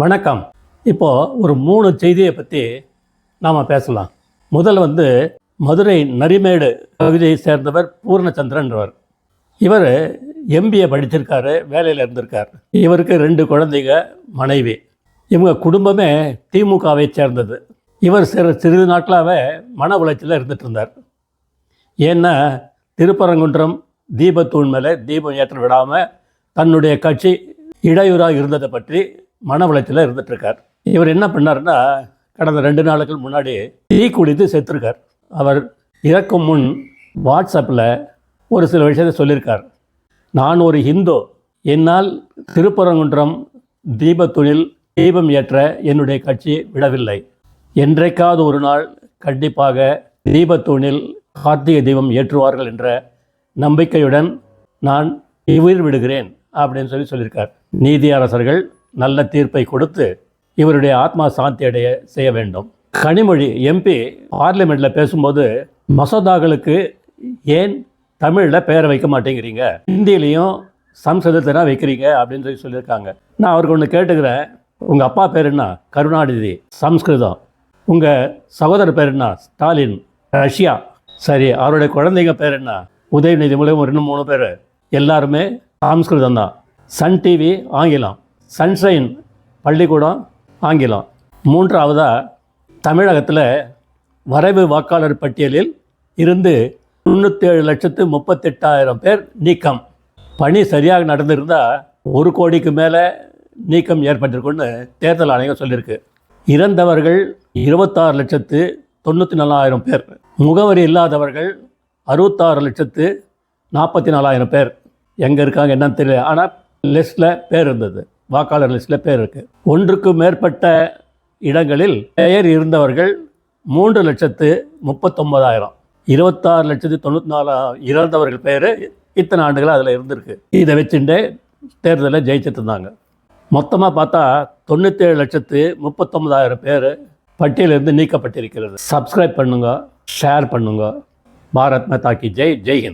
வணக்கம். இப்போது ஒரு மூணு செய்தியை பற்றி நாம் பேசலாம். முதல் வந்து மதுரை நரிமேடு பகுதியை சேர்ந்தவர் பூர்ணச்சந்திரன்றவர். இவர் எம்பிஏ படிச்சிருக்காரு வேலையில் இருந்திருக்கார். இவருக்கு ரெண்டு குழந்தைங்க மனைவி. இவங்க குடும்பமே திமுகவை சேர்ந்தது. இவர் சிறு சிறிது நாட்களாகவே மன உளைச்சலில் இருந்துட்டு இருந்தார். ஏன்னா திருப்பரங்குன்றம் தீபத்தூண் மேலே தீபம் ஏற்ற விடாமல் தன்னுடைய கட்சி இடையூறாக இருந்ததை பற்றி மன உளைச்சலில் இருந்துகிட்ருக்கார் இவர் என்ன பண்ணார்னா கடந்த ரெண்டு நாளுக்கு முன்னாடி டீ குடித்து செத்துருக்கார். அவர் இறக்கும் முன் வாட்ஸ்அப்பில் ஒரு சில விஷயத்தை சொல்லியிருக்கார். நான் ஒரு ஹிந்து என்னால் திருப்பரங்குன்றம் தீபத்தூணில் தீபம் ஏற்ற என்னுடைய கட்சி விடவில்லை. என்றைக்காவது ஒரு நாள் கண்டிப்பாக தீபத்தூணில் கார்த்திகை தீபம் ஏற்றுவார்கள் என்ற நம்பிக்கையுடன் நான் உயிர் விடுகிறேன் அப்படின்னு சொல்லி சொல்லியிருக்கார். நீதி அரசர்கள் நல்ல தீர்ப்பை கொடுத்து இவருடைய ஆத்மா சாந்தி அடைய செய்ய வேண்டும். கனிமொழி எம்பி பார்லிமெண்ட்டில் பேசும்போது மசோதாக்களுக்கு ஏன் தமிழில் பெயரை வைக்க மாட்டேங்கிறீங்க? ஹிந்திலையும் சம்ஸ்கிருதத்தில் வைக்கிறீங்க அப்படின்னு சொல்லி சொல்லியிருக்காங்க. நான் அவருக்கு ஒன்று கேட்டுக்கிறேன். உங்கள் அப்பா பேர் என்ன? கருணாநிதி. சம்ஸ்கிருதம். உங்கள் சகோதரர் பேர் என்ன? ஸ்டாலின். ரஷ்யா. சரி அவருடைய குழந்தைங்க பேர் என்ன? உதயநிதி மூலம் ஒரு ரெண்டு மூணு பேர். எல்லாருமே சம்ஸ்கிருதம் தான் சன் டிவி ஆங்கிலம். சன்ஷைன் பள்ளிக்கூடம் ஆங்கிலம். மூன்றாவதாக தமிழகத்தில் வரைவு வாக்காளர் பட்டியலில் இருந்து தொண்ணூற்றேழு லட்சத்து முப்பத்தெட்டாயிரம் பேர் நீக்கம். பணி சரியாக நடந்திருந்தால் ஒரு கோடிக்கு மேலே நீக்கம் ஏற்பட்டிருக்குன்னு தேர்தல் ஆணையம் சொல்லியிருக்கு. இறந்தவர்கள் இருபத்தாறு லட்சத்து தொண்ணூற்றி நாலாயிரம் பேர். முகவரி இல்லாதவர்கள் அறுபத்தாறு லட்சத்து நாற்பத்தி நாலாயிரம் பேர். எங்கே இருக்காங்க என்னன்னு தெரியல ஆனால் லிஸ்ட்டில் பேர் இருந்தது. வாக்காளர் லிஸ்ட்டில் பேர் இருக்குது ஒன்றுக்கு மேற்பட்ட இடங்களில் பெயர் இருந்தவர்கள் மூன்று லட்சத்து முப்பத்தொம்பதாயிரம் இருபத்தாறு லட்சத்து தொண்ணூற்றி நாலு இறந்தவர்கள் பேர் இத்தனை ஆண்டுகள் அதில் இருந்திருக்கு. இதை வச்சுட்டு தேர்தலில் ஜெயிச்சுட்டு இருந்தாங்க. மொத்தமாக பார்த்தா தொண்ணூற்றேழு லட்சத்து முப்பத்தொம்பதாயிரம் பேர் பட்டியலிருந்து நீக்கப்பட்டிருக்கிறது. சப்ஸ்கிரைப் பண்ணுங்க ஷேர் பண்ணுங்க. பாரத் மாதா கி ஜெய் ஜெய் ஹிந்த்.